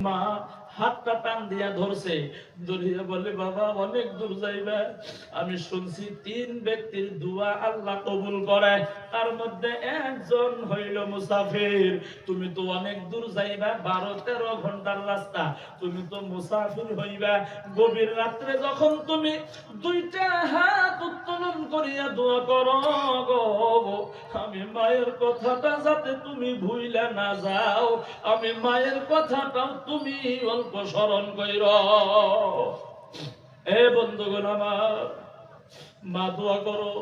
মা হাতটা টান দিয়া ধরছে। ধরিয়া বলে, বাবা, অনেক দূর যাইবে। আমি শুনছি তিন ব্যক্তির দোয়া আল্লাহ কবুল করে। তার মধ্যে একজন হইল মুসাফির। তুমি তো অনেক দূর যাইবা, বারো, তেরো ঘণ্টার রাস্তা। তুমি তো মুসাফির হইবা। গভীর রাত্রে যখন তুমি দুইটা হাত উত্তোলন করিয়া দোয়া করো আমি মায়ের কথাটা যাতে তুমি ভুইলা না যাও। আমি মায়ের কথাটাও তুমি অল্প স্মরণ কইর। এ বন্ধুগণ আমার, মা দোয়া করো,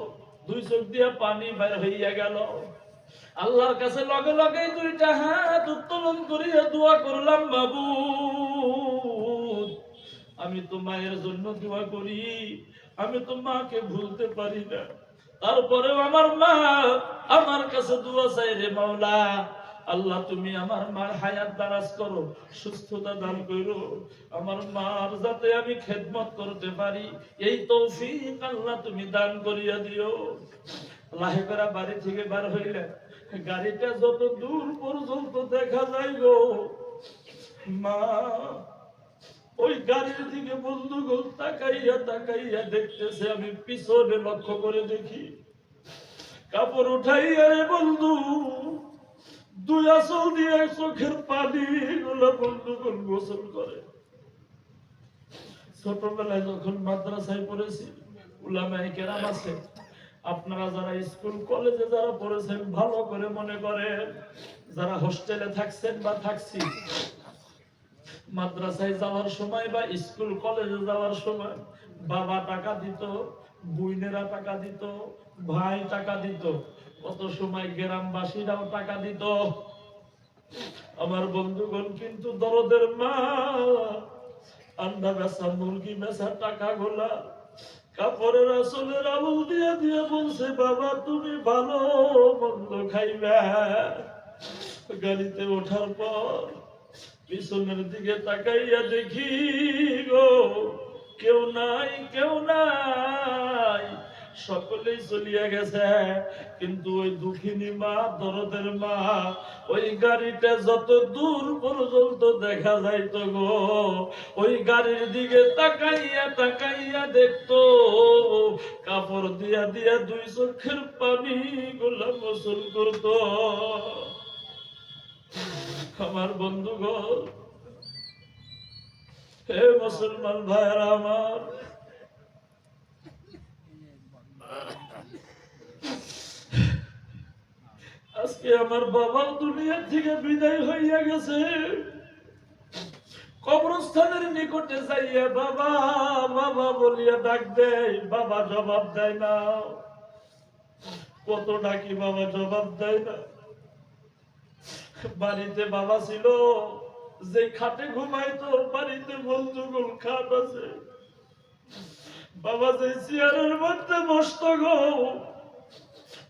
দুই চোখ দিয়ে পানি বের হইয়া গেল। আল্লাহর কাছে লগে লগে দুইটা হাত উত্তোলন করিয়া দোয়া করলাম, বাবু। আমি তো মায়ের জন্য দোয়া করি, আমি তো মাকে ভুলতে পারি না। তারপরেও আমার মা আমার কাছে দোয়া চাই রে মাওলা আল্লাহ, তুমি আমার মার হায়াত দারাজ করো, সুস্থতা দান করো। আমার মার যাতে আমি খেদমত করতে পারি, এই তৌফিক আল্লাহ তুমি দান করিয়া দিও। লাহে করে বাড়ি থেকে বার হইলে গাড়িটা যত দূর পর্যন্ত দেখা গো, মা, ওই গাড়ির দিকে বন্ধুগণ তাকাইয়া তাকাইয়া দেখতেছে, আমি পিছনে লক্ষ্য করে দেখি। কাপড় উঠাইয়া বন্ধু দুই আসল দিয়ে চোখের পানি গুলো গোসল করে। ছোটবেলায় যখন মাদ্রাসায় পড়েছি, উলামায়ে কেরাম আছে, আপনারা যারা স্কুল, কলেজে যারা পড়েছেন, ভালো করে মনে করেন, যারা হোস্টেলে থাকছেন বা থাকছি, মাদ্রাসায় যাওয়ার সময় বা স্কুল, কলেজে যাওয়ার সময় বাবা টাকা দিত বুইনেরা টাকা দিত, ভাই টাকা দিত কত সময় গ্রামবাসীরাও টাকা দিত? আমার বন্ধুগণ কিন্তু দরদের মা। আন্ডা বেচা, মুরগি বেচা টাকা গোলা কাপড়ের আসলের আমল দিয়ে দিয়ে বলছে, বাবা, তুমি ভালো মন্দ খাইবা। গাড়িতে ওঠার পর পিছনের দিকে তাকাইয়া দেখি গো, কেউ নাই কেউ নাই। সকলেই চলিয়া গেছে। কিন্তু ওই দুঃখিনী মা, দরদের মা, ওই গাড়িটা যত দূর পর্যন্ত দেখা যাইতো গো, ওই গাড়ির দিকে তাকাইয়া তাকাইয়া দেখতো। কাপড় দিয়া দিয়া দুই চোখের পানি গোলা গোসল করতো। আমার বন্ধুগণ, হে মুসলমান ভাইয়েরা আমার আজকে আমার বাবাও দুনিয়া থেকে বিদায় হইয়া গেছে। কবরস্থানের নিকটে যাইয়া বাবা বাবা বলিয়া ডাক দেয়, বাবা জবাব দেয় না। কত ডাকি বাবা জবাব দেয় না। বাড়িতে বাবা ছিল, যে খাটে ঘুমাইতো, বাড়িতে বন্ধুগুল খাট আছে। বাবা যে চেয়ারের মধ্যে বসত গো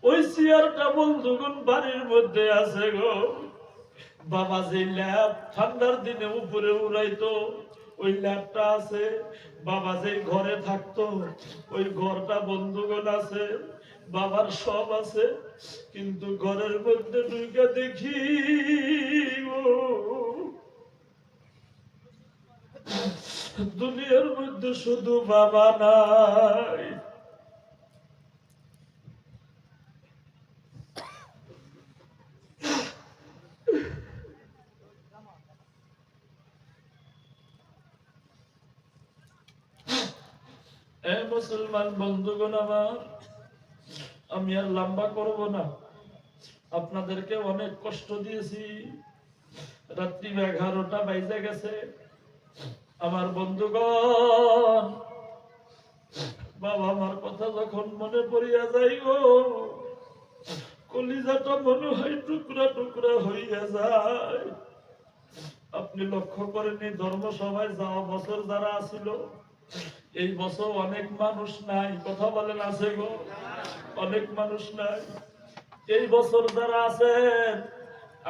ওই চেয়ারটা বন্ধুগুন বাড়ির মধ্যে আছে গো। বাবা যে ল্যাব ঠান্ডার দিনে উপরে উড়াইতো, ওই ল্যাবটা আছে। বাবা যে ঘরে থাকতো, ওই ঘরটা বন্ধুগণ আছে, বাবার সব আছে। কিন্তু ঘরের মধ্যে ঢুকে দেখি দুনিয়ার মধ্যে শুধু বাবা নাই। এ মুসলমান বন্ধুগণ আমার, আমি আর লম্বা করব না। আপনাদেরকে অনেক কষ্ট দিয়েছি। রাত্রি এগারোটা বাইজে গেছে। আমার বন্ধুগণ, বাবা আমার কথা যখন মনে পড়িয়া যাই গো কলিজাটা মনে হয় টুকরা টুকরা হইয়া যায়। আপনি লক্ষ্য করেননি, ধর্মসভায় যাওয়া বছর যারা আসিল এই বছর অনেক মানুষ নাই, কথা বলেন আছে গো? অনেক মানুষ নাই। এই বছর যারা আছেন,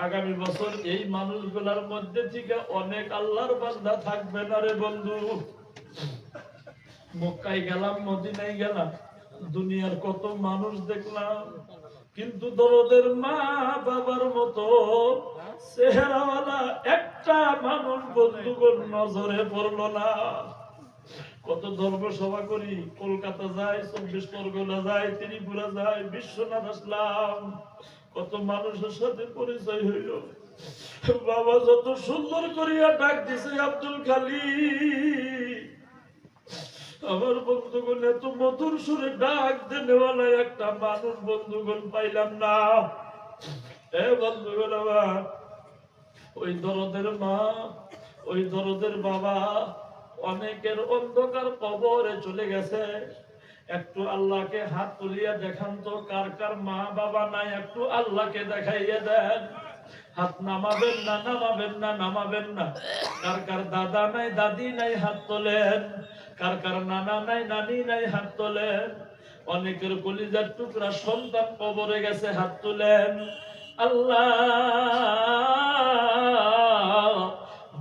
আগামী বছর এই মানুষগুলার মধ্যে থেকে অনেক আল্লাহর বান্দা থাকবে না রে বন্ধু। মক্কায় গেলাম, মদিনায় গেলাম, দুনিয়ার কত মানুষ দেখলাম, কিন্তু দরদের মা বাবার মতো চেহারাওয়ালা একটা মানুষ বন্ধুগণ নজরে পড়ল না। কত ধর্ম সভা করি, কলকাতা যায়, চব্বিশ পরগনা যায়, ত্রিপুরা যায়, বিশ্বনাথ আসলাম। কত মানুষের সাথে পরিচয় হইল। বাবা যত সুন্দর করিয়া ডাক দিছে, আব্দুল খালি আমার বন্ধুগণ, এত মধুর সুরে ডাক দেনেওয়ালা একটা মানুষ বন্ধুগণ পাইলাম না। এ বন্ধুগণ আমার, ওই দরদের মা, ওই দরদের বাবা অনেকের অন্ধকার কবরে চলে গেছে। একটু আল্লাহকে হাত তুলিয়া দেখান তো, কার কার মা বাবা নাই, একটু আল্লাহকে দেখাইয়া দেন। হাত নামাবেন না নামাবেন না নামাবেন না। কার কার দাদা নাই, দাদি নাই, হাত তোলেন। কার কার নানা নাই, নানি নাই, হাত তোলেন। অনেকের কলিজার টুকরা সন্তান কবরে গেছে, হাত তুলেন। আল্লাহ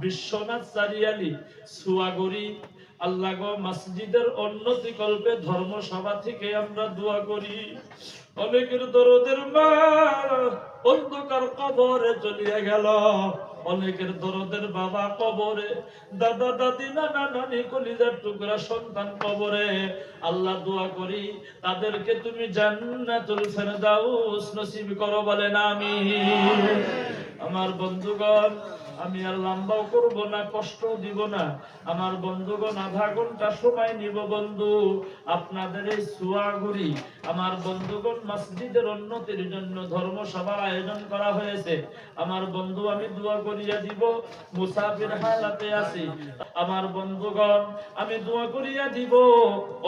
বিশ্বনাথ চারিয়ালি সুয়াগরি, আল্লাহ গো মসজিদের উন্নতি কল্পে ধর্মসভা থেকে আমরা দোয়া করি। অনেকের দরদের মা অন্ধকার কবরে চলিয়া গেল। অনেকের দরদের বাবা কবরে, দাদা, দাদি, নানা, নানি, কলিজার টুকরা, সন্তান কবরে। আল্লাহ দোয়া করি, তাদেরকে তুমি জান্নাতুল ফেরদাউস নসিব করো বলেন আমি আমার বন্ধুগণ আমি আর লম্বাও করব না কষ্ট দিব না। আমার বন্ধুগণ, আধা ঘণ্টা সময় নিব বন্ধু। আপনাদের এই সুয়াগুড়ি আমার বন্ধুগণ মসজিদের উন্নতির জন্য ধর্মসভার আয়োজন করা হয়েছে। আমার বন্ধু, আমি দোয়া করিয়া দিব, মুসাফির হালাতে আছি। আমার বন্ধুগণ, আমি দোয়া করিয়া দিব।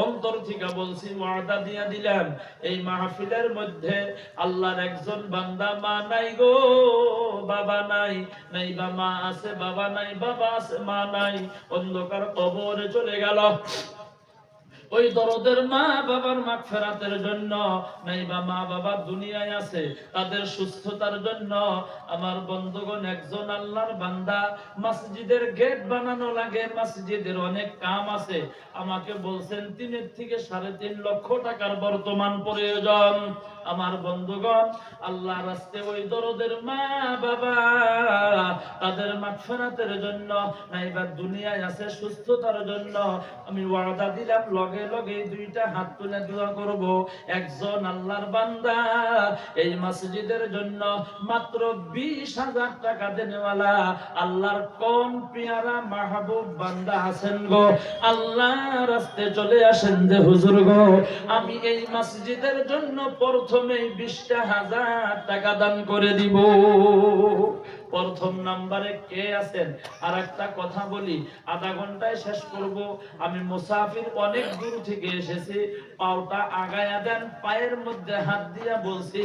অন্তর থেকে বলছি, ওয়াদা দিয়া দিলাম, এই মাহফিলের মধ্যে আল্লাহর একজন বান্দা মা নাই গো, বাবা নাই। নাই বা মা আছে বাবা নাই বাবা আছে মা নাই। অন্ধকার কবরে চলে গেল। ওই দরদের মা বাবার মাগ ফেরাতের জন্য নাই বা মা বাবা দুনিয়ায় আছে, তাদের সুস্থতার জন্য আমার বন্ধুগণ একজন আল্লাহর বান্দা, মসজিদের গেট বানানো লাগে, মসজিদের অনেক কাম আছে। আমাকে বলছেন, তিনের থেকে সাড়ে তিন লক্ষ টাকার বর্তমান প্রয়োজন। আমার বন্ধুগণ আল্লাহ রাস্তে ওই দরদের মা বাবা, তাদের মাগফিরাতের জন্য, নাইবা দুনিয়ায় আছে সুস্থতার জন্য, আমি ওয়াদা দিলাম, লগে লগে লগে দুইটা হাত তুলে দোয়া করব। একজন আল্লাহর বান্দা এই মসজিদের জন্য মাত্র বিশ হাজার টাকা দেনেওয়ালা আল্লাহর কোন পেয়ারা মাহবুব বান্দা আছেন গো? আল্লাহ রাস্তে চলে আসেন যে হুজুর গো। আমি এই মসজিদের জন্য প্রথমেই বিশটা হাজার টাকা দান করে দিব। প্রথম নাম্বারে কে আছেন? আর একটা কথা বলি, আধা ঘন্টায় শেষ করব। আমি মুসাফির অনেক দূর থেকে এসেছি পাওটা আগায়া দেন, পায়ের মধ্যে হাত দিয়া বলছি,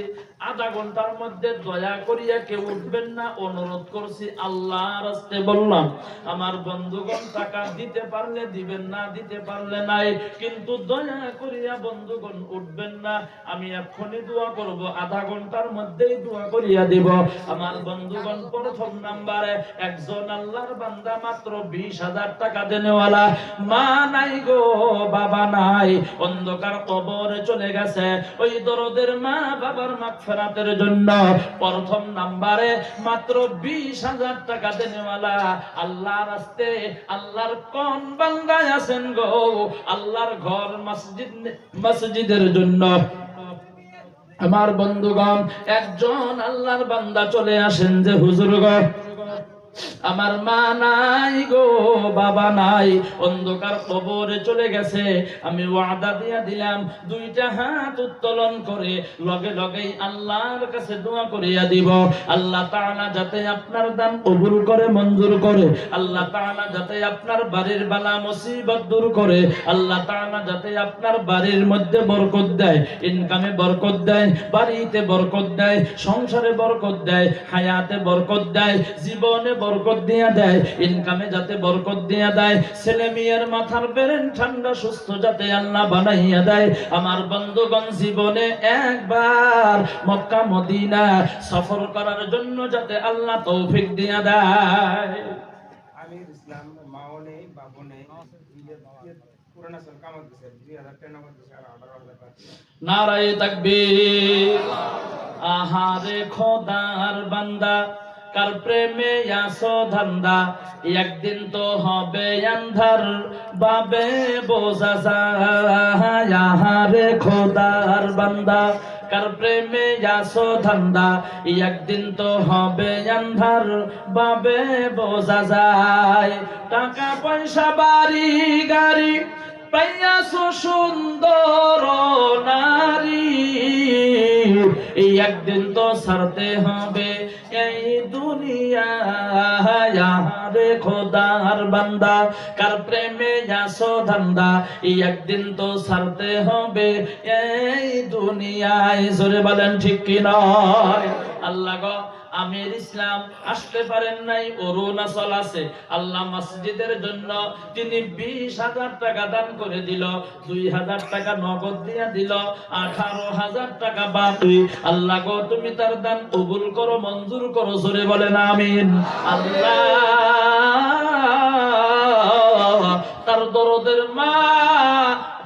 আধা ঘণ্টার মধ্যে দয়া করিয়া কেউ উঠবেন না, অনুরোধ করছি আল্লাহ রাস্তে বললাম, আমার বন্ধুগণ টাকা দিতে পারলে দিবেন না, দিতে পারলে নাই, কিন্তু দয়া করিয়া বন্ধুগণ উঠবেন না, আমি এক্ষুনি দোয়া করব, আধা ঘণ্টার মধ্যেই দোয়া করিয়া দিব। আমার বন্ধুগণ প্রথম নাম্বারে, একজন আল্লাহর বান্দা মাত্র বিশ হাজার টাকা দেনেওয়ালা, মা নাই গো, বাবা নাই, অন্ধকার কবরে চলে গেছে। ওই দরদের মা বাবার মাগ ফেরাতের জন্য প্রথম নাম্বারে মাত্র বিশ হাজার টাকা দেনেওয়ালা আল্লাহ রাস্তে আল্লাহর কোন বান্দায় আছেন গো? আল্লাহর ঘর মসজিদ মসজিদের জন্য। আমার বন্ধুগণ, একজন আল্লাহর বান্দা চলে আসেন যে হুজুর গো। আমার মা নাই গো, বাবা নাই। অন্ধকার কবরে চলে গেছে। আমি ওয়াদা দিয়া দিলাম, দুইটা হাত উত্তোলন করে লগে লগেই আল্লাহর কাছে দোয়া করিয়া দিব। আল্লাহ তাআলা যাতে আপনার দান কবুল করে, মঞ্জুর করে। আল্লাহ তাআলা যাতে আপনার বাড়ির বালা মুসিবত দূর করে। আল্লাহ তাআলা যাতে আপনার বাড়ির মধ্যে বরকত দেয়। ইনকামে বরকত দেয়, বাড়িতে বরকত দেয়, সংসারে বরকত দেয়, হায়াতে বরকত দেয়, জীবনে বরকত দিয়া দেয় ইনকামে যাতে বরকত দিয়া দেয় ছেলে মেয়ের মাথার বেরেন ঠান্ডা সুস্থ যাতে আল্লাহ বানাইয়া দেয়। আমার বন্ধুগণ জীবনে একবার মক্কা মদিনা সফর করার জন্য যাতে আল্লাহ তৌফিক দিয়া দেয়। আমির ইসলাম পুরানা দুই হাজার আঠারো হাজার তাকবীর। আহারে খোদার বান্দা। কার প্রেমে আসো ধান্দা? একদিন তো হবে আন্ধার বাবে বোঝা যায় আহারে খোদার বান্দা। কার প্রেমে আসো ধান্দা? একদিন তো হবে আন্ধার বাবে বোঝা যায়। টাকা পয়সা, বাড়ি, গাড়ি পাইয়াছো সুন্দর নারী। এই একদিন তো ছাড়তে হবে এই দুনিয়া রে খোদার বান্দা, কার প্রেমে যাসো ধান্দা। এই একদিন তো ছাড়তে হবে এই দুনিয়ায়, জোরে বলেন ঠিক কি নয়? আল্লাহ গো আমির ইসলাম আসতে পারেন নাই অরুণাচল আছে। আল্লাহ মসজিদের জন্য তিনি বিশ হাজার টাকা দান করে দিল, দুই হাজার টাকা নগদ দিয়া দিল, আঠারো হাজার টাকা বাকি। আল্লাহ গো, তুমি তার দান কবুল করো, মঞ্জুর করো, জোরে বলেন আমিন। আল্লাহ তার দরদের মা,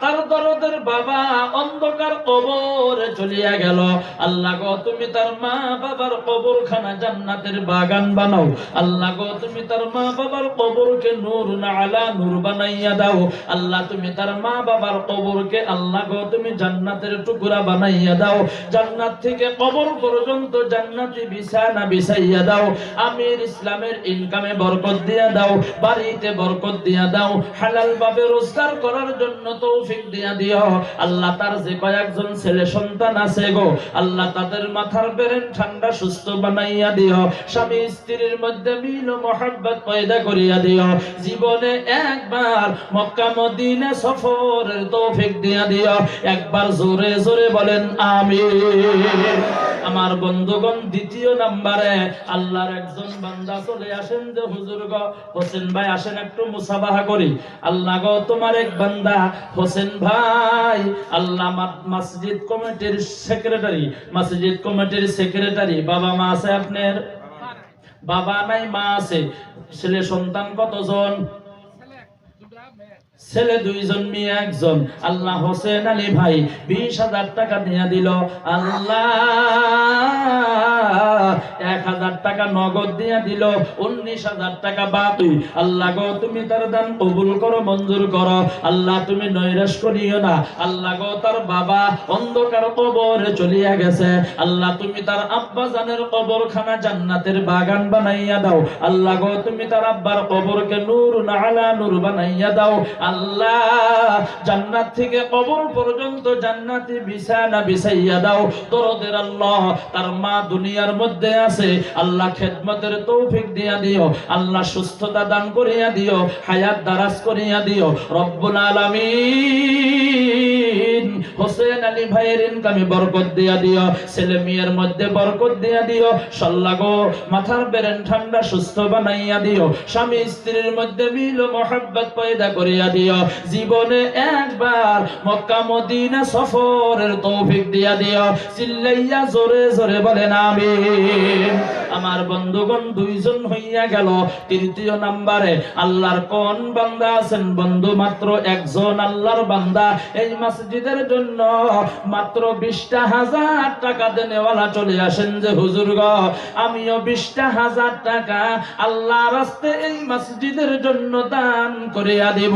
তার দরদের বাবা অন্ধকার কবরে চলিয়া গেল। আল্লাহ গো, তুমি তার মা বাবার কবরখানা জান্নাতের বাগান বানাও। আল্লাহ গো, তুমি তার মা বাবার কবরকে নূর না আলা নূর বানাইয়া দাও। আল্লাহ, তুমি তার মা বাবার কবরকে আল্লাহ গো, তুমি জান্নাতের টুকরা বানাইয়া দাও। জান্নাত থেকে কবর পর্যন্ত জান্নাতি বিছানা বিছাইয়া দাও। আমির ইসলামের ইনকামে বরকত দিয়া দাও, বাড়িতে বরকত দিয়া দাও হালাল ভাবে রোজগার করার জন্য তৌফিক দিয়া দিও। আল্লাহ তার যে কয়েকজন ছেলে সন্তান আছে গো, আল্লাহ তাদের মাথার বেরেন ঠান্ডা সুস্থ বানাইয়া দিও। স্বামী স্ত্রীর মধ্যে মিল ও মহাব্বত পয়দা করিয়া দিও। জীবনে একবার মক্কা মদিনা সফরের তৌফিক দিয়া দিও। একবার জোরে জোরে বলেন, আমিন। আমার বন্ধুগণ, দ্বিতীয় নাম্বারে আল্লাহর একজন বান্দা চলে আসেন যে, হুজুর গো, হোসেন ভাই, আসেন একটু মুসাবাহা করি। আল্লাহ গো, তোমার এক বান্দা, হোসেন ভাই, আল্লাহ মসজিদ কমিটির সেক্রেটারি, মসজিদ কমিটির সেক্রেটারি, বাবা মা আছে আপনার? বাবা নাই, মা আছে। ছেলে সন্তান কতজন? ছেলে দুইজন, মেয়ে একজন। আল্লাহ হোসেন আলী ভাই বিশ হাজার টাকা দিয়ে দিল। আল্লাহ, এক হাজার টাকা নগদ দিয়ে দিল। উনিশ হাজার টাকা বাকি। আল্লাহ গো, তুমি তার দান কবুল করো, মঞ্জুর করো। আল্লাহ, তুমি নৈরাশ করিও না। আল্লাহ গো, তার বাবা অন্ধকার কবরে চলিয়া গেছে। আল্লাহ, তুমি তার আব্বা জানের কবরখানা জান্নাতের বাগান বানাইয়া দাও। আল্লাহ গো, তুমি তার আব্বার কবরকে নূর না আলা নূর বানাইয়া দাও। আল্লাহ জান্নাত থেকে কবর পর্যন্ত আল্লাহ আল্লাহ দিয়া আল্লাহ বরকত দিয়া দিও, ছেলে মেয়ের মধ্যে বরকত দিয়া দিও সল্লাগো মাথার বেরেন ঠান্ডা সুস্থ বানাইয়া দিও, স্বামী স্ত্রীর মধ্যে মিল ও মহাব্বত পয়দা করিয়া দিও জীবনে একবার মক্কা মদিনা সফরের তৌফিক দিয়া দিও চিল্লাইয়া জোরে জোরে বলেন, আমিন। আমার বন্ধুগণ দুইজন হইয়া গেল। তৃতীয় নাম্বারে আল্লাহর কোন বান্দা আছেন? বন্ধু মাত্র একজন আল্লাহর বান্দা। এই মসজিদের জন্য মাত্র বিশটা হাজার টাকা দেনেওয়ালা চলে আসেন যে, হুজুর গ, আমিও বিশটা হাজার টাকা আল্লাহ রাস্তে এই মসজিদের জন্য দান করিয়া দেব।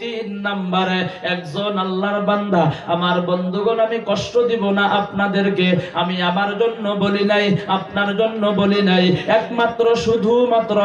তিন নাম্বারে, একজন আল্লাহর বান্দা, আমার বন্ধুগণ, আমি কষ্ট দিব না আপনাদেরকে, আমি আমার জন্য বলি নাই, আপনার জন্য বলি নাই। একমাত্র, শুধুমাত্র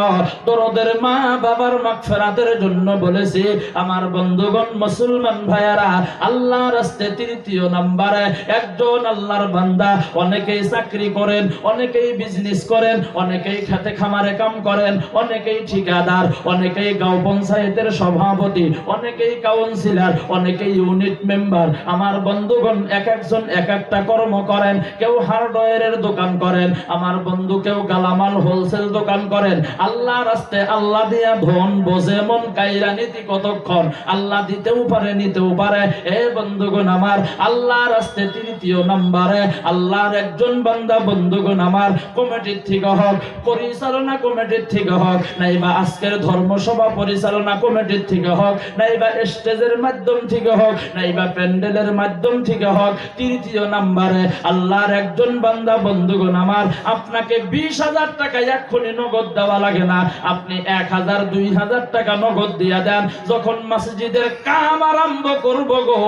দরদের মা বাবার মাগফিরাতের জন্য বলেছি, আমার বন্ধুগণ, মুসলমান ভাইয়ারা আল্লাহ রাস্তে তৃতীয় নাম্বারে, একজন আল্লাহর বান্দা, অনেকেই চাকরি করেন, অনেকেই বিজনেস করেন, অনেকেই খেতে খামারে কাম করেন, অনেকেই ঠিকাদার, অনেকেই গাঁও পঞ্চায়েতের সভাপতি অনেকেই কাউন্সিলর অনেকেই ইউনিট মেম্বার আমার বন্ধুগণ, এক একজন এক একটা কর্ম করেন। কেউ হার্ডওয়্যারের দোকান করেন। আমার বন্ধু কেউ গালামাল হোলসেল দোকান করেন। আল্লাহ রাস্তে আল্লাহ দিয়া ধন বোঝে, মন কাইরা নীতি কতক্ষণ? আল্লাহ দিতেও পারে, নিতেও পারে। এ বন্ধুগণ আমার আল্লাহ রাস্তে তৃতীয় নাম্বারে। আল্লাহর একজন বান্দা বন্ধুগণ আমার, কমিটির থেকে হোক, পরিচালনা কমিটির থেকে হোক, নাইবা আজকের ধর্মসভা পরিচালনা কমিটির থেকে হোক নাইবা স্টেজের মাধ্যম থেকে হোক, নাইবা প্যান্ডেলের মাধ্যম থেকে হোক, তৃতীয় নাম্বারে আল্লাহর একজন বান্দা, বন্ধুগণ আমার, আপনাকে বিশ হাজার টাকা এক্ষুনি নগদ দেওয়া লাগে না। আপনি এক হাজার, দুই হাজার টাকা নগদ দিয়া দেন। যখন মসজিদের কাম আরম্ভ করব গো,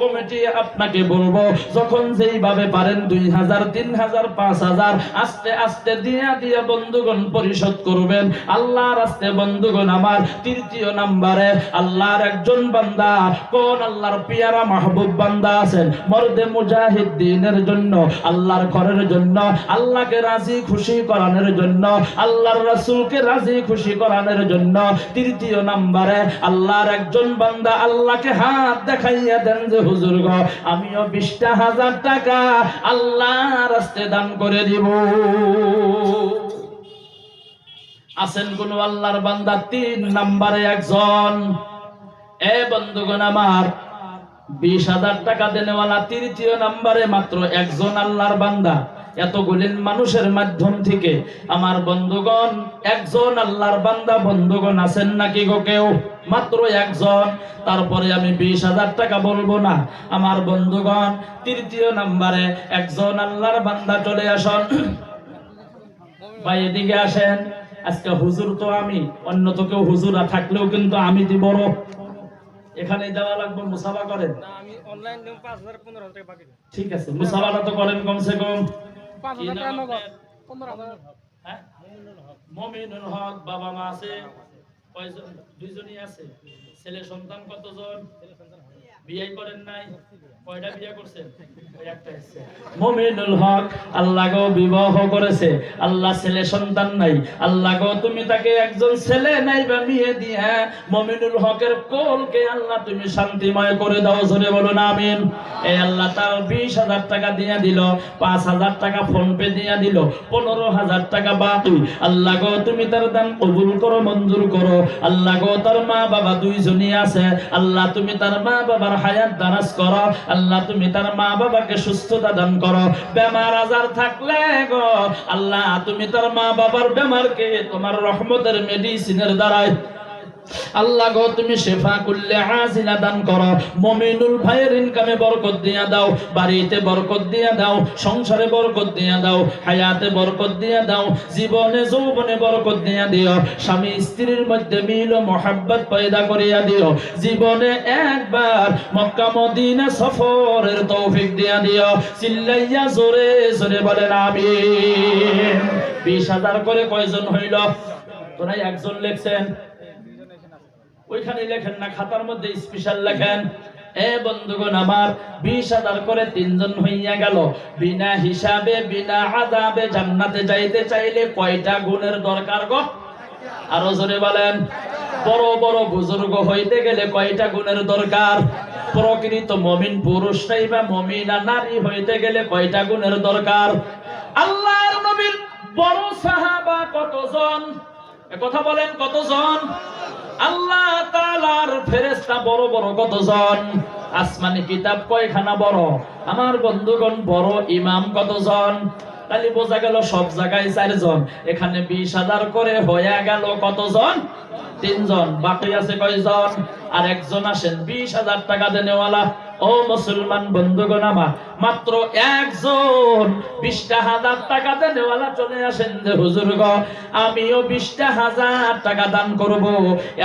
কমিটি আপনাকে বলব, যখন যেইভাবে পারেন দুই হাজার, তিন হাজার, পাঁচ হাজার, আস্তে আস্তে দিয়া দিয়া বন্ধুগণ পরিশোধ করবেন। আল্লাহর আস্তে বন্ধুগণ আমার, তৃতীয় নাম্বারে আল্লাহর একজন বান্দা, কোন আল্লাহর পিয়ারা মাহবুব বান্দা আছেন? মর্দে মুজাহিদ দিনের জন্য, আল্লাহর ঘরের জন্য, আল্লাহকে রাজি খুশি করানোর জন্য, আল্লাহর রাসূলকে রাজি খুশি করানোর জন্য। তৃতীয় নাম্বারে, আল্লাহর একজন বান্দা আল্লাহকে হাত দেখাইয়া দেন যে, হুজুর গো, আমিও বিশটা হাজার টাকা আল্লাহ রাস্তে দান করে দিব। আছেন কোন আল্লাহর বান্দা? তিন নাম্বারে একজন। এ বন্ধুগণ আমার, বিশ হাজার টাকা দেনেওয়ালা তৃতীয় নাম্বারে মাত্র একজন আল্লাহর বান্দা। এতগুলিন মানুষের মাধ্যম থেকে আমার বন্ধুগণ, একজন আল্লাহর বান্দা বন্ধুগণ আছেন নাকি গো কেউ? মাত্র একজন। তারপরে আমি বিশ হাজার টাকা বলব না। আমার বন্ধুগণ, তৃতীয় নাম্বারে একজন আল্লাহর বান্দা চলে আসন। ভাই, এদিকে আসেন। আজকে হুজুর তো আমি, অন্য তো কেউ হুজুরা থাকলেও কিন্তু আমি দি বড় এখানে যাওয়া লাগবে মুসাফা করেন না আমি অনলাইন দিলাম পাঁচ হাজার টাকা বাকি দেবো। ঠিক আছে মুসাফাটা তো করেন কমসে কম পাঁচ কি হাজার টাকা নগদ আপনার? পনেরো হাজার হ্যাঁ? মমিনুল হক বাবা মা আছে কয়জন দুইজনই আছে ছেলে সন্তান কতজন বিয়ে করেন নাই কয়টা বিয়ে করছেন। মমিনুল হক, আল্লাহ গো বিবাহ করেছে। আল্লাহ ছেলে সন্তান নাই। আল্লাহ গো, তুমি তাকে একজন ছেলে নাই বা মেয়ে দিয়ে। মমিনুল হকের কোলকে আল্লাহ তুমি শান্তিময় করে দাও, জোরে বলুন, আমিন। এই আল্লাহ তার বিশ হাজার টাকা দিয়ে দিল, পাঁচ হাজার টাকা ফোন পে দিয়ে দিল, পনেরো হাজার টাকা বাকি। আল্লাহ গো, তুমি তার দান কবুল করো, মঞ্জুর করো। আল্লাহ গো, তার মা বাবা দুইজনই আছে। আল্লাহ, তুমি তার মা বাবার হায়াত দারাজ করো। আল্লাহ, তুমি তার মা বাবাকে সুস্থতা দান করো। বেমার আজার থাকলে গো, আল্লাহ, তুমি তার মা বাবার বেমারকে তোমার রহমতের মেডিসিনের দ্বারাই আল্লাহ গো, তুমি শেফা করলে আজিলা দান করো। মমিনুল ভাইয়ের ইনকামে বরকত দিয়া দাও, বাড়িতে বরকত দিয়া দাও, সংসারে বরকত দিয়া দাও, হায়াতে বরকত দিয়া দাও, জীবনে, যৌবনে বরকত দিয়া দিও। স্বামী স্ত্রীর মধ্যে মিল ও মোহাব্বত পয়দা করিয়া দিও। জীবনে একবার মক্কা মদিনা সফরের তৌফিক দিয়া দিও। চিল্লাইয়া জোরে জোরে বলেন, আমিন। বিশ হাজার করে কয়জন হইল? তোরাই একজন লেখছেন। ওইখানে লেখেন না, খাতার মধ্যে স্পেশাল লেখেন, এ বন্ধুগণ আমার, বিশ হাজার করে তিনজন হইয়া গেল। বিনা হিসাবে, বিনা আদাবে জান্নাতে যাইতে চাইলে কয়টা গুণের দরকার গো? আরও জোরে বলেন, বড় বড় বুজুর্গ হইতে গেলে কয়টা গুণের দরকার? প্রকৃত মমিন পুরুষ নাই বা মমিনা নারী হইতে গেলে কয়টা গুণের দরকার? আল্লাহর নবীর বড় সাহাবা কতজন? কথা বলেন কতজন? আল্লাহ তাআলার ফেরেশতা বড় বড় কতজন? আসমানি কিতাব কয়খানা বড়? আমার বন্ধুগণ বড়, ইমাম কতজন? তাহলে বোঝা গেল সব জায়গায় চারজন। এখানে বিশ হাজার করে হয়ে গেল কতজন? তিনজন। বাকি আছে কয়জন? আর একজন আসেন, বিশ হাজার টাকা দেনেওয়ালা। ও মুসলমান বন্ধুগণ আমার, মাত্র একজন বিশটা হাজার টাকা দেনেওয়ালা চলে আসেন যে, হুজুর গ, আমিও বিশটা হাজার টাকা দান করব,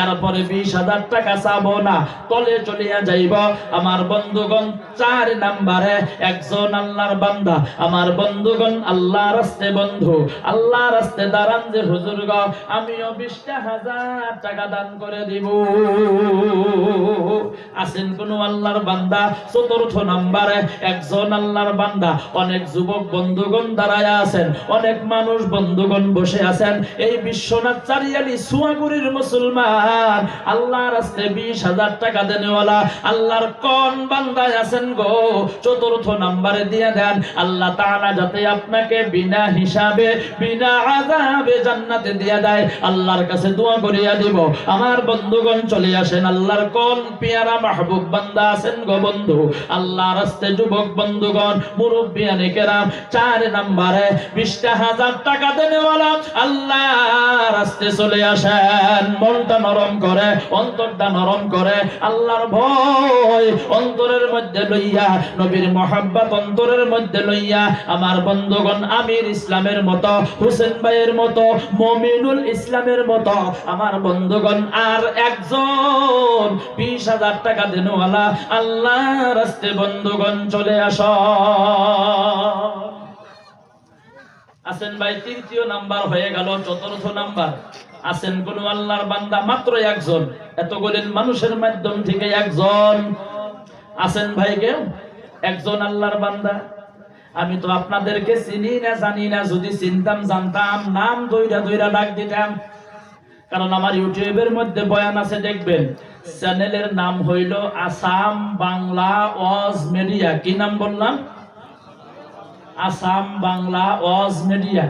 এরপরে বিশ হাজার টাকা চাব না, তলে চলিয়া যাইব। আমার বন্ধুগণ, চার নাম্বারে একজন আল্লাহর বান্দা। আমার বন্ধুগণ আল্লাহ রাস্তে বন্ধু আল্লাহ রাস্তে দাঁড়ান যে, হুজুর গ, আমিও বিশটা হাজার টাকা দান করে দিব। আছেন কোন আল্লাহর বান্দা চতুর্থ নাম্বারে একজন আল্লাহর বান্দা, অনেক যুবক বন্ধুগণ দাঁড়ায় আছেন, অনেক মানুষ বন্ধুগণ বসে আছেন। এই বিশ্বনাথ চারিয়ালি সুয়াগুরির মুসলমান, আল্লাহর রাস্তে বিশ হাজার টাকা দেনেওয়ালা, আল্লাহর কোন বান্দায় আছেন গো। চতুর্থ নাম্বারে দিয়ে দেন, আল্লাহ তাআলা যাতে আপনাকে বিনা হিসাবে, বিনা আযাবে জান্নাতে দিয়ে দেয়, আল্লাহর কাছে দোয়া করিয়া দিব। আমার বন্ধুগণ চলে আসেন, আল্লাহর কোন, পেয়ারা, মাহবুব বান্দা আছেন গো বন্ধু আল্লাহ রাস্তে যুবক বন্ধুগণ মুরব্বিয়ানে কেরাম, চার নাম্বারে বিশটা হাজার টাকা দেনেওয়ালা আল্লাহ রাস্তে চলে আসেন। মনটা নরম করে, অন্তরটা নরম করে, আল্লাহর ভয় অন্তরের মধ্যে লইয়া, নবীর মহাব্বত অন্তরের মধ্যে লইয়া, আমার বন্ধুগণ, আমির ইসলামের মতো, হুসেন ভাইয়ের মতো, মমিনুল ইসলামের মতো, আমার বন্ধুগণ, আর একজন বিশ হাজার টাকা দেনওয়ালা আল্লাহ রাস্তে বন্ধুগণ, চলে আস। আছেন ভাই, তৃতীয় নাম্বার হয়ে গেল, চতুর্থ নাম্বার। আছেন কোন আল্লাহর বান্দা, মাত্র একজন। এত এতগুলিন মানুষের মাধ্যম থেকে একজন। আছেন ভাই কেউ একজন আল্লাহর বান্দা। আমি তো আপনাদেরকে চিনি না, জানি না, যদি চিনতাম, জানতাম। নাম দইরা দইরা ডাক দিতাম। কারণ আমার ইউটিউবের মধ্যে বয়ান আছে, দেখবেন, চ্যানেলের নাম হইল আসাম বাংলা ওয়াজ মিডিয়া। কি নাম বললাম? আসাম বাংলা ওয়াজ মিডিয়া।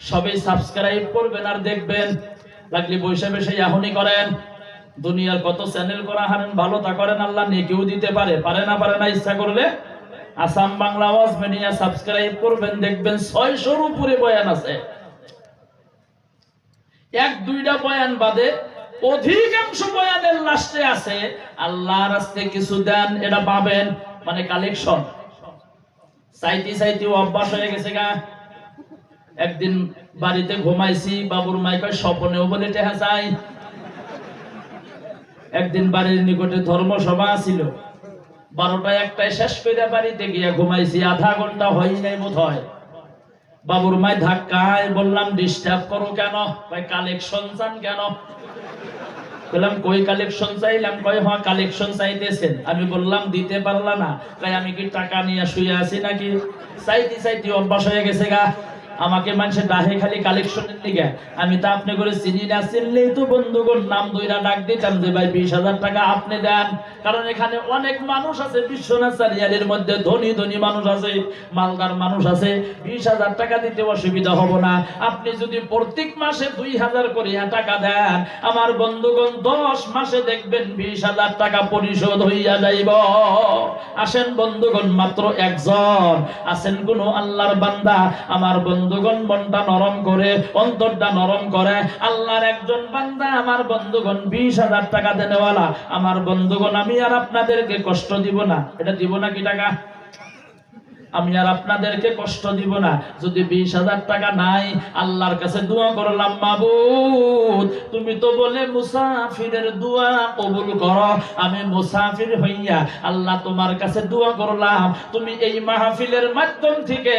সবাই সাবস্ক্রাইব করবেন আর দেখবেন, লাগলে বসে বসে এখনই করেন। দুনিয়ার কত চ্যানেল করা হারেন, ভালো তা করেন, আল্লাহ নেকেও দিতে পারে। পারে না পারে না, ইচ্ছা করলে আসাম বাংলা ওয়াজ মিডিয়া সাবস্ক্রাইব করবেন, দেখবেন ছয়শোর উপরে বয়ান আছে। এক, দুইটা বয়ান বাদে অধিকাংশ বয়ানের লাস্টে আছে আল্লাহ রাস্তে কিছু দেন, এটা পাবেন মানে কালেকশন অভ্যাস হয়ে গেছে গা। একদিন বাড়িতে ঘুমাইছি, বাবুর মাই কয়, স্বপনেও বলে টেহা চাই। একদিন বাড়ির নিকটে ধর্মসভা ছিল। বারোটা একটায় শেষ করে বাড়িতে গিয়ে ঘুমাইছি, আধা ঘণ্টা হয় নাই বোধ হয় বাবুর মায় ধাক্কায় বললাম ডিস্টার্ব করো কেন? ভাই কালেকশন চান কেন? বললাম, কই কালেকশন চাইলাম? কই হ্যাঁ কালেকশন চাইতেছেন। আমি বললাম, দিতে পারলাম না। তাই আমি কি টাকা নিয়ে শুয়ে আছি নাকি? চাইতে চাইতে অভ্যাস হয়ে গেছে গা। আমাকে মানুষের ডাহে খালি কালেকশনের দিকে আমি তো আপনি করে চিনি না, চিনলেই তো বন্ধুগণ, নাম দইরা ডাক দিতাম যে, ভাই, বিশ হাজার টাকা আপনি দেন। কারণ এখানে অনেক মানুষ আছে বিশ্বনাথ চারিয়ালের মধ্যে ধনী ধনী মানুষ আছে, মালদার মানুষ আছে। বিশ হাজার টাকা দিতে অসুবিধা হব না। আপনি যদি প্রত্যেক মাসে দুই হাজার করে টাকা দেন, আমার বন্ধুগণ দশ মাসে দেখবেন বিশ হাজার টাকা পরিশোধ হইয়া যাইব। আসেন বন্ধুগণ, মাত্র একজন। আছেন কোন আল্লাহর বান্দা, আমার বন্ধুগণ, মনটা নরম করে, অন্তরটা নরম করে। আল্লাহর একজন বান্দা আমার বন্ধুগণ, বিশ হাজার টাকা দেনেওয়ালা। আমার বন্ধুগণ, আমি আর আপনাদেরকে কষ্ট দিব না। এটা দিব না কি টাকা? আমি আর আপনাদেরকে কষ্ট দিব না। যদি বিশ হাজার টাকা নাই, আল্লাহর কাছে দোয়া করলাম, মাবুদ, তুমি তো বলে মুসাফিরের দোয়া কবুল করো। আমি মুসাফির হইয়া আল্লাহ তোমার কাছে দোয়া করলাম, তুমি এই মাহফিলের মাধ্যম থেকে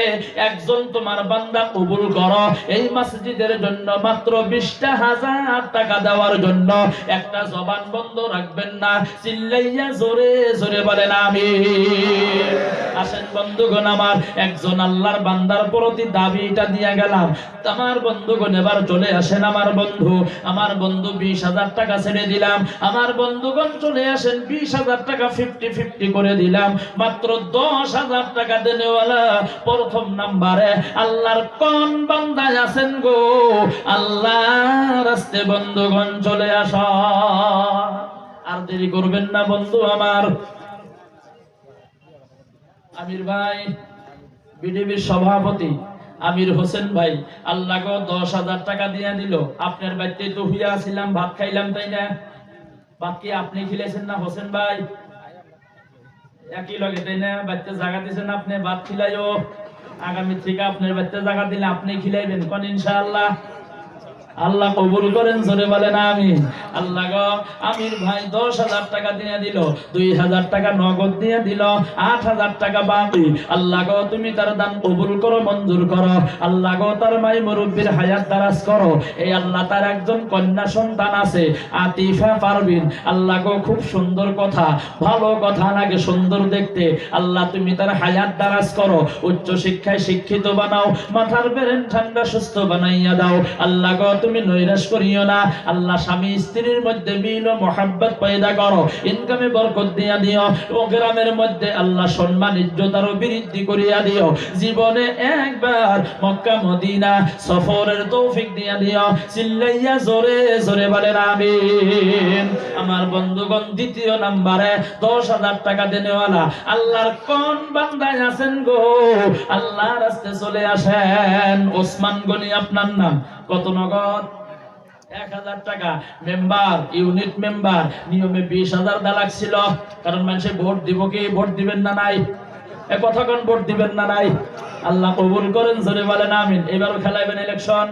একজন তোমার বান্দা কবুল করো। এই মসজিদের জন্য মাত্র বিশটা হাজার টাকা দেওয়ার জন্য একটা জবান বন্ধ রাখবেন না। চিল্লাইয়া জোরে জোরে বলেন আমি আসেন বন্ধুগণ আমার, একজন আল্লাহর বান্দার প্রতি দাবিটা দিয়ে গেলাম। আমার বন্ধুগণ এবার চলে আসেন আমার বন্ধু। আমার বন্ধু বিশ হাজার টাকা ছেড়ে দিলাম। আমার বন্ধুগণ চলে আসেন বিশ হাজার টাকা ফিফটি ফিফটি করে দিলাম। মাত্র দশ হাজার টাকা দেনেওয়ালা প্রথম নাম্বারে আল্লাহর কোন বান্দায় আছেন গো? আল্লাহ রাস্তে বন্ধুগণ চলে আস। আর দেরি করবেন না বন্ধু আমার। আমির ভাই, বিডিবির সভাপতি, আমির হোসেন ভাই, আল্লাহ দশ হাজার টাকা দিয়ে দিল। আপনার বাড়িতে তো হুইয়া ভাত খাইলাম, তাই না? ভাত আপনি খিলেছেন না হোসেন ভাই? একই লগে, তাই না? বাচ্চা জায়গা দিয়েছেন আপনি, ভাত খিলাইও। আগামী থেকে আপনার বাচ্চা জায়গা দিলে আপনি খিলাইবেন, কোন ইনশাআল্লাহ? আল্লাহ কবুল করেন, জোরে বলেন আমি আল্লাহ গো, আমির ভাই দশ হাজার টাকা দিয়ে দিল, দুই হাজার টাকা নগদ দিয়ে দিল, আট হাজার টাকা বাকি। আল্লাহ গো, তুমি তার দান কবুল করো, মঞ্জুর করো। আল্লাহ গো, তার মাই মুরব্বীর হায়াত দারাজ করো। এই আল্লাহ তার একজন কন্যা সন্তান আছে, আতিফা পারবিন আল্লাহ গো, খুব সুন্দর কথা, ভালো কথা নাকি সুন্দর দেখতে। আল্লাহ, তুমি তার হায়াত দারাজ করো, উচ্চ শিক্ষায় শিক্ষিত বানাও, মাথার বেরেন ঠান্ডা, সুস্থ বানাইয়া দাও। আল্লাহ গো তুমি নৈরাশ করিও না। আল্লাহ স্বামী স্ত্রীর মধ্যে মিল ও মহাব্বত পয়দা করো। ইনকামে বরকত দিয়া দিও ও গ্রামের মধ্যে আল্লাহ সম্মান, ইজ্জত আরও বৃদ্ধি করিয়া দিও। জীবনে একবার মক্কা, মদিনা সফরের তৌফিক দিয়া দিও। চিল্লাইয়া জোরে জোরে বলেন, আমিন। আমার বন্ধুগণ, দ্বিতীয় নাম্বারে দশ হাজার টাকা দেনেওয়ালা, আল্লাহর কোন বান্দায় আছেন গো? আল্লাহর রাস্তে চলে আসেন। ওসমান গনি আপনার নাম? কত নগদ? এক হাজার টাকা। মেম্বার, ইউনিট মেম্বার, নিয়মে বিশ হাজার দা লাগছিল কারণ মানুষে ভোট দিব কি, ভোট দিবেন না নাই? এ কতক্ষণ ভোট দিবেন না নাই? আল্লাহ কবুল করেন, জোরে বলেন, আমিন। এবারও খেলাইবেন ইলেকশন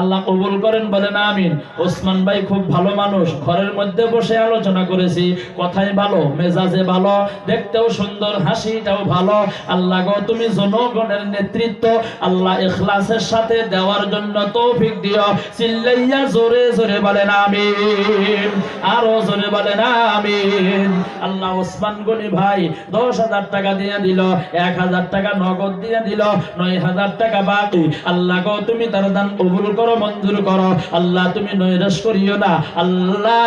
আল্লাহ কবুল করেন, বলেন আমিন। ওসমান ভাই খুব ভালো মানুষ, ঘরের মধ্যে বসে আলোচনা করেছি, কথাই ভালো, মেজাজে ভালো, দেখতেও সুন্দর, হাসিটাও ভালো। আল্লাহ গো, তুমি জনগণের নেতৃত্ব, আল্লাহ ইখলাসের সাথে দেওয়ার জন্য তৌফিক দিও। চিল্লাইয়া জোরে জোরে বলেন আমিন, আরও জোরে বলেন আমিন। আল্লাহ ওসমান গনি ভাই দশ হাজার টাকা দিয়ে দিল, এক হাজার টাকা নগদ দিয়ে দিল, নয় হাজার টাকা বাকি। আল্লাহ গো, তুমি তার দান কবুল করো, মঞ্জুর করো। আল্লাহ, তুমি নৈরাশ করিও না। আল্লাহ,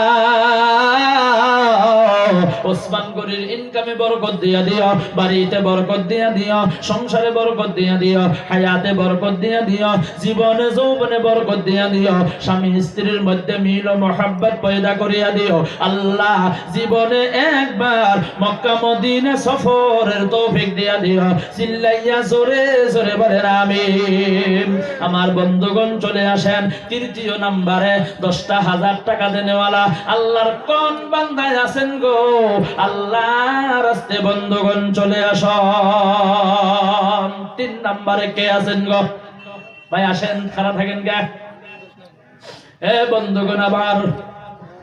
ওসমান গনির ইনকামে বরকত দিয়া দিও, বাড়িতে বরকত দিয়া দিও, সংসারে বরকত দিয়া দিও, হায়াতে বরকত দিয়া দিও, জীবনে, যৌবনে বরকত দিয়া দিও, স্বামী স্ত্রীর মধ্যে মিল ও মহাব্বত পয়দা করিয়া দিও। আল্লাহ, জীবনে একবার মক্কা, মদিনা সফরের তৌফিক দিয়া দিও। চিল্লাইয়া জোরে জোরে বলেন, আমিন। আমার বন্ধুগণ চলে আসেন, তৃতীয় নাম্বারে দশটা হাজার টাকা দেনেওয়ালা, আল্লাহর কোন বান্দায় আছেন গো? আল্লাহ রাস্তে বন্ধুগণ চলে আস তিন নাম্বারে কে আছেন গো? ভাই আসেন খারাপ থাকেন গা। এ বন্ধুগণ আবার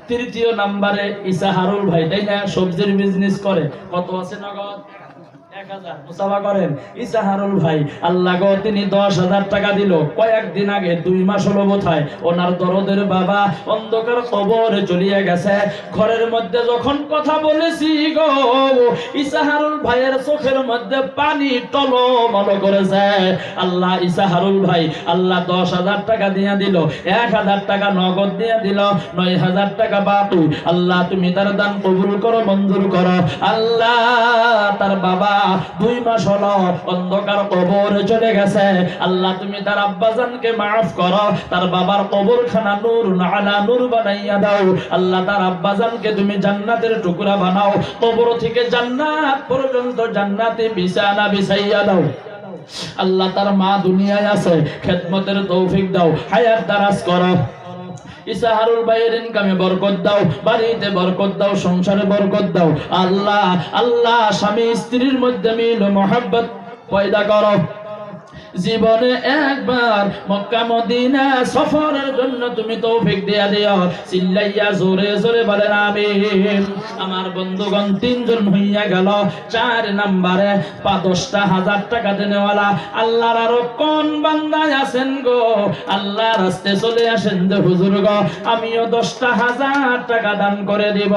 তৃতীয় নাম্বারে ইসাহারুল ভাই, তাই না? সবজির বিজনেস করে। কত আছে নগদ? আল্লাহ দুই যখন কথা বলেছি ইসাহারুল চোখের মধ্যে পানি টলমল করেছে। আল্লাহ ইসাহারুল ভাই, আল্লাহ দশ হাজার টাকা দিয়ে দিল, এক হাজার টাকা নগদ দিয়ে দিল, নয় হাজার টাকা বাপু। আল্লাহ, তুমি তার দান কবুল করো, মঞ্জুর করো। আল্লাহ, তার বাবা দুই মাস হলো অন্ধকার কবরে চলে গেছে। আল্লাহ তুমি তার আব্বাজানকে মাফ করো, তার বাবার কবর খানা নূর আলা নূর বানাইয়া দাও। আল্লাহ তার আব্বাজানকে তুমি জান্নাতের টুকরা বানাও, কবর থেকে জান্নাত পর্যন্ত জান্নাতে বিছানা বিছাইয়া দাও। আল্লাহ তার মা দুনিয়ায় আছে, খেদমতের তৌফিক দাও, হায়াত দারাজ করো। ইসাহারুল ভাইয়ের ইনকামে বরকত দাও, বাড়িতে বরকত দাও, সংসারে বরকত দাও। আল্লাহ আল্লাহ, স্বামী স্ত্রীর মধ্যে মিল মহাব্বত পয়দা করো। জীবনে একবার মক্কা মদিনা সফরের জন্য তুমি তৌফিক দিয়া দিও। চিল্লাইয়া জোরে জোরে বলেন, আমিন। আমার বন্ধুগণ তিনজন হইয়া গেল, চার নাম্বারে। পা দশটা হাজার টাকা দেনেওয়ালা, আল্লাহর আরও কোন বান্দায় আছেন গো? আল্লাহ রাস্তে চলে আসেন যে, হুজুর গো, আমিও দশটা হাজার টাকা দান করে দিব।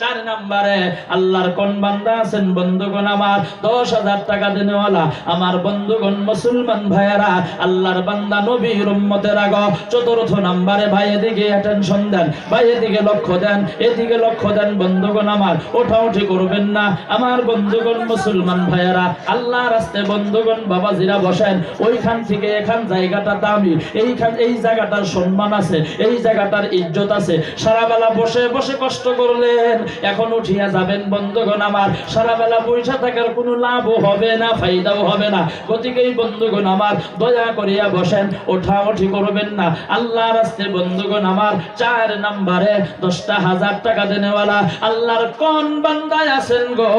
চার নাম্বারে, আল্লাহর কোন বান্দা আছেন বন্ধুগণ আমার? দশ হাজার টাকা দেনেওয়ালা আমার বন্ধুগণ, মুসলমান ভাইয়েরা, আল্লাহর বান্দা নবীর উম্মতের আগ, চতুর্থ নাম্বারে ভাই, এদিকে অ্যাটেনশন দেন। ভাই, এদিকে লক্ষ্য দেন। এদিকে লক্ষ্য দেন, বন্ধুগণ আমার, ওঠা উঠি করবেন না। আমার বন্ধুগণ, মুসলমান ভাইয়েরা আল্লাহ রাস্তে বন্ধুগণ, বাবাজিরা বসেন। ওইখান থেকে এখান জায়গাটা দামি। এইখান এই জায়গাটার সম্মান আছে, এই জায়গাটার ইজ্জত আছে। সারা বেলা বসে বসে কষ্ট করলেন। এখন উঠিয়া যাবেন, বন্ধুগণ আমার। সারা বেলা পয়সা থাকার কোনো লাভও হবে না ফায়দাও হবে না। গতিকে বন্ধুগণ আমার, দয়া করিয়া বসেন ওঠা ওঠি করবেন না। আল্লাহ রাস্তে বন্ধুগণ আমার, চার নাম্বারে দশটা হাজার টাকা দেনেওয়ালা, আল্লাহর কোন বান্দায় আছেন গো?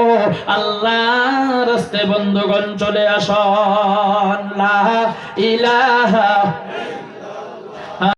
আল্লাহ রাস্তে বন্ধুগণ চলে আস ইলাহা